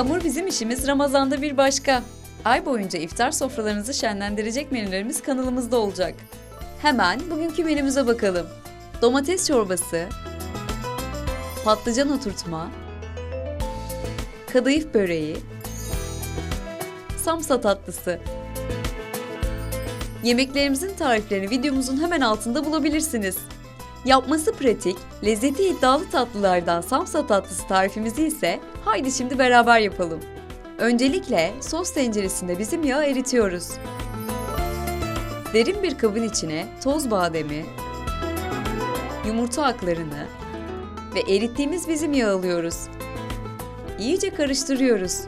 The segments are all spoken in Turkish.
Hamur bizim işimiz Ramazan'da bir başka. Ay boyunca iftar sofralarınızı şenlendirecek menülerimiz kanalımızda olacak. Hemen bugünkü menümüze bakalım. Domates çorbası, patlıcan oturtma, kadayıf böreği, samsa tatlısı. Yemeklerimizin tariflerini videomuzun hemen altında bulabilirsiniz. Yapması pratik, lezzeti iddialı tatlılardan samsa tatlısı tarifimizi ise haydi şimdi beraber yapalım. Öncelikle sos tenceresinde bizim yağı eritiyoruz. Derin bir kabın içine toz bademi, yumurta aklarını ve erittiğimiz bizim yağı alıyoruz. İyice karıştırıyoruz.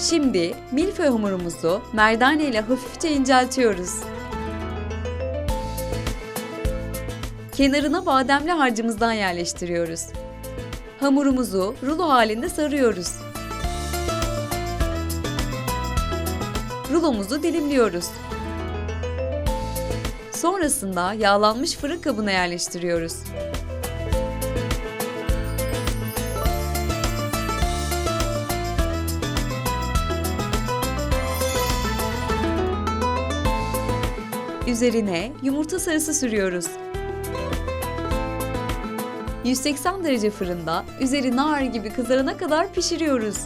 Şimdi milföy hamurumuzu merdane ile hafifçe inceltiyoruz. Kenarına bademli harcımızdan yerleştiriyoruz. Hamurumuzu rulo halinde sarıyoruz. Rulomuzu dilimliyoruz. Sonrasında yağlanmış fırın kabına yerleştiriyoruz. Üzerine yumurta sarısı sürüyoruz. 180 derece fırında üzeri nar gibi kızarana kadar pişiriyoruz.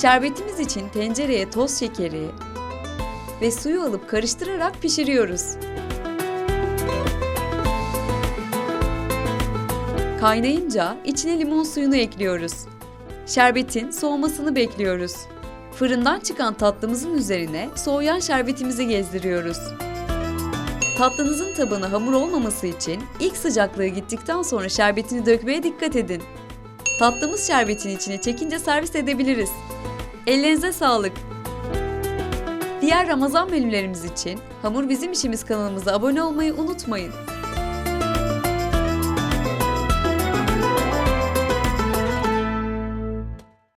Şerbetimiz için tencereye toz şekeri ve suyu alıp karıştırarak pişiriyoruz. Kaynayınca içine limon suyunu ekliyoruz. Şerbetin soğumasını bekliyoruz. Fırından çıkan tatlımızın üzerine soğuyan şerbetimizi gezdiriyoruz. Tatlınızın tabanı hamur olmaması için ilk sıcaklığı gittikten sonra şerbetini dökmeye dikkat edin. Tatlımız şerbetin içine çekince servis edebiliriz. Ellerinize sağlık. Diğer Ramazan menülerimiz için Hamur Bizim İşimiz kanalımıza abone olmayı unutmayın.